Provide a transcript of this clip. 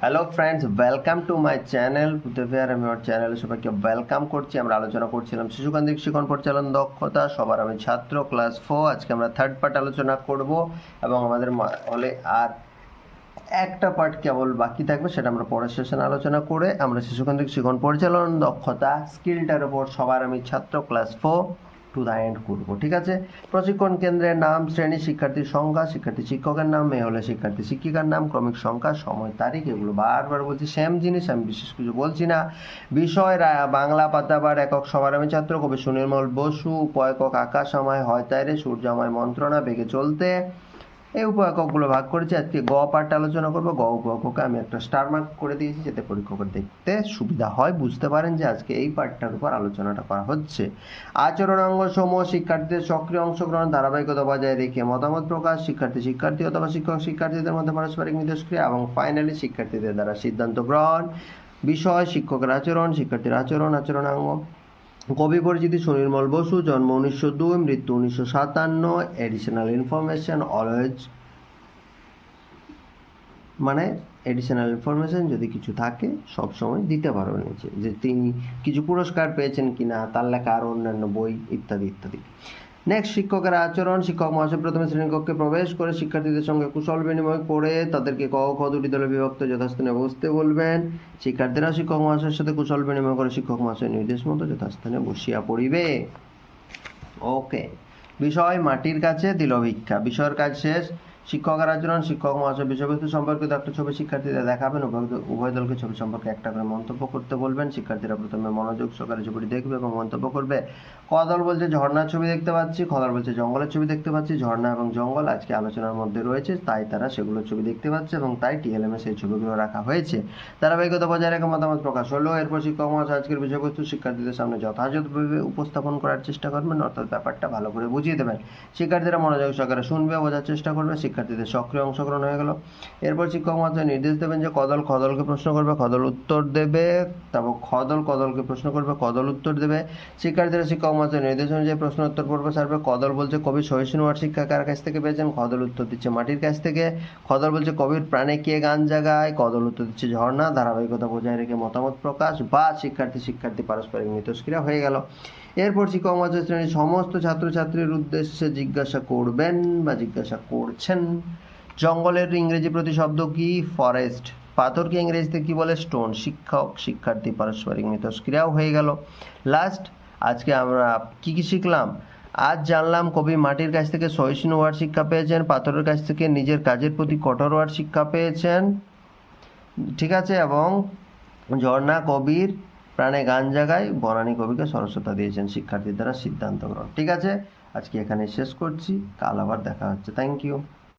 Hello friends welcome to my channel Buddhavihar আমি আমার চ্যানেলে সবাইকে ওয়েলকাম করছি। আমরা আলোচনা করছিলাম শিশুকেন্দ্রিক শিক্ষণ পরিচালন দক্ষতা। সবার আমি ছাত্র ক্লাস ফোর আজকে আমরা থার্ড পার্ট আলোচনা করব এবং আমাদের হলে আর একটা পার্ট কেবল বাকি থাকবে, সেটা আমরা পরের সেশনে আলোচনা করে আমরা শিশুকেন্দ্রিক শিক্ষণ পরিচালন দক্ষতা স্কিলটার উপর সবার আমি ছাত্র class four to the end করব, ঠিক আছে? প্রশিক্ষণ কেন্দ্রের নাম, শ্রেণি, শিক্ষার্থীর সংখ্যা, শিক্ষার্থী শিক্ষকের নাম, মেয়ে হলে শিক্ষার্থী শিক্ষিকার নাম, ক্রমিক সংখ্যা, সময়, তারিখ, এগুলো বারবার বলছি সেম জিনিস আমি বিশেষ কিছু বলছি না। বিষয় বাংলা, পাতাবার, একক সমারামী ছাত্র, কবি সুনির্মল বসু, উপএকক আকাশ আমায়, হয় তাইরে সূর্যময় মন্ত্রণা বেগে চলতে। এই উপএককগুলো ভাগ করেছি আজকে গ পার্টটা আলোচনা করব, গ উপএককে আমি একটা স্টার মার্ক করে দিয়েছি যাতে পরীক্ষকের দেখতে সুবিধা হয়। বুঝতে পারেন যে আজকে এই পার্টটার উপর আলোচনাটা করা হচ্ছে। আচরণাঙ্গ সমূহ শিক্ষার্থীদের সক্রিয় অংশগ্রহণ, ধারাবাহিকতা বজায় রেখে মতামত প্রকাশ, শিক্ষার্থী শিক্ষার্থী অথবা শিক্ষক, শিক্ষার্থীদের মধ্যে পারস্পরিক মিথস্ক্রিয়া এবং ফাইনালি শিক্ষার্থীদের দ্বারা সিদ্ধান্ত গ্রহণ, বিষয় শিক্ষকের আচরণ, শিক্ষার্থীর আচরণ, আচরণাঙ্গ কবি পরিচিতি সুনির্মল বসু, জন্ম উনিশশো দুই, মৃত্যু উনিশশো সাতান্ন এডিশনাল ইনফরমেশন অলওয়েজ মানে এডিশনাল ইনফরমেশন যদি কিছু থাকে, সবসময় দিতে পারো নিচে যে তিনি কিছু পুরস্কার পেয়েছেন কিনা, তার লেখা আরও অন্যান্য বই, ইত্যাদি ইত্যাদি। নেক্সট শিক্ষকের আচরণ, শিক্ষক মহাশয় প্রথমে শ্রেণীকক্ষে প্রবেশ করে শিক্ষার্থীদের সঙ্গে কুশল বিনিময় করে তাদেরকে ক, খ দুটি দলে বিভক্ত যথাস্থানে বসতে বলবেন। শিক্ষার্থীরা শিক্ষক মহাশয়ের সাথে কুশল বিনিময় করে শিক্ষক মহাশয়ের নির্দেশ মতো যথাস্থানে বসিয়া পড়িবে। ওকে বিষয় মাটির কাছে দিল ভিক্ষা বিষয়ের কাজ শেষ। শিক্ষকের আচরণ শিক্ষক, মহাশয়, বিষয়বস্তু সম্পর্কিত একটা ছবি শিক্ষার্থীদের দেখাবেন উভয় দলকে ছবি সম্পর্কে একটা করে মন্তব্য করতে বলবেন। শিক্ষার্থীরা প্রথমে মনোযোগ সহকারে ছবিটি দেখবে এবং মন্তব্য করবে। ক দল বলছে ঝর্ণার ছবি দেখতে পাচ্ছি, খ দল বলছে জঙ্গলের ছবি দেখতে পাচ্ছি, ঝর্ণা এবং জঙ্গল আজকে আলোচনার মধ্যে রয়েছে, তাই তারা সেগুলোর ছবি দেখতে পাচ্ছে এবং তাই টিএলএমে সেই ছবিগুলো রাখা হয়েছে। ধারাবাহিকতা বজায় রেখে মতামত প্রকাশ হলো, এরপর শিক্ষক, মহাশয় আজকের বিষয়বস্তু শিক্ষার্থীদের সামনে যথাযথভাবে উপস্থাপন করার চেষ্টা করবেন, অর্থাৎ ব্যাপারটা ভালো করে বুঝিয়ে দেবেন। শিক্ষার্থীরা মনোযোগ সহকারে শুনবে, বোঝার চেষ্টা করবে শিক্ষার্থীদের সক্রিয় অংশগ্রহণ হয়ে গেল। এরপর শিক্ষক মহাশয় নির্দেশ দেবেন যে কদল খদলকে প্রশ্ন করবে খদল উত্তর দেবে, তারপর খদল কদলকে প্রশ্ন করবে, কদল উত্তর দেবে। শিক্ষার্থীরা শিক্ষক মহাশয় নির্দেশ অনুযায়ী প্রশ্ন উত্তর পর্ব সারবে কদল বলছে কবি আর শিক্ষা কার কাছ থেকে পেয়েছেন? খদল উত্তর দিচ্ছে মাটির কাছ থেকে। খদল বলছে কবির প্রাণে কে গান জাগায়? কদল উত্তর দিচ্ছে ঝর্ণা। ধারাবাহিকতা বজায় রেখে মতামত প্রকাশ বা শিক্ষার্থী শিক্ষার্থী পারস্পরিক মিথস্ক্রিয়া হয়ে গেল। এরপর শিক্ষক মহাশয় শ্রেণির সমস্ত ছাত্রছাত্রীর উদ্দেশ্যে জিজ্ঞাসা করবেন বা জিজ্ঞাসা করছেন, জঙ্গলের ইংরেজি প্রতিশব্দ কি? ফরেস্ট। পাথরকে ইংরেজিতে কি বলে? স্টোন। শিক্ষক, শিক্ষার্থী পারস্পরিক মিথস্ক্রিয়াও হয়ে গেল। লাস্ট, আজকে আমরা কি কি শিখলাম? আজ জানলাম কবি মাটির কাছ থেকে সহিষ্ণু হওয়ার শিক্ষা পেয়েছেন, পাথরের কাছ থেকে নিজের কাজের প্রতি কঠোর হওয়ার শিক্ষা পেয়েছেন। ঠিক আছে? এবং ঝর্ণা কবির প্রাণে গান জাগায় বনানী কবিকে সরস্বতা দিয়েছেন শিক্ষার্থীর দ্বারা সিদ্ধান্ত গ্রহণ। ঠিক আছে? আজকে এখানে শেষ করছি। কাল আবার দেখা হচ্ছে। Thank you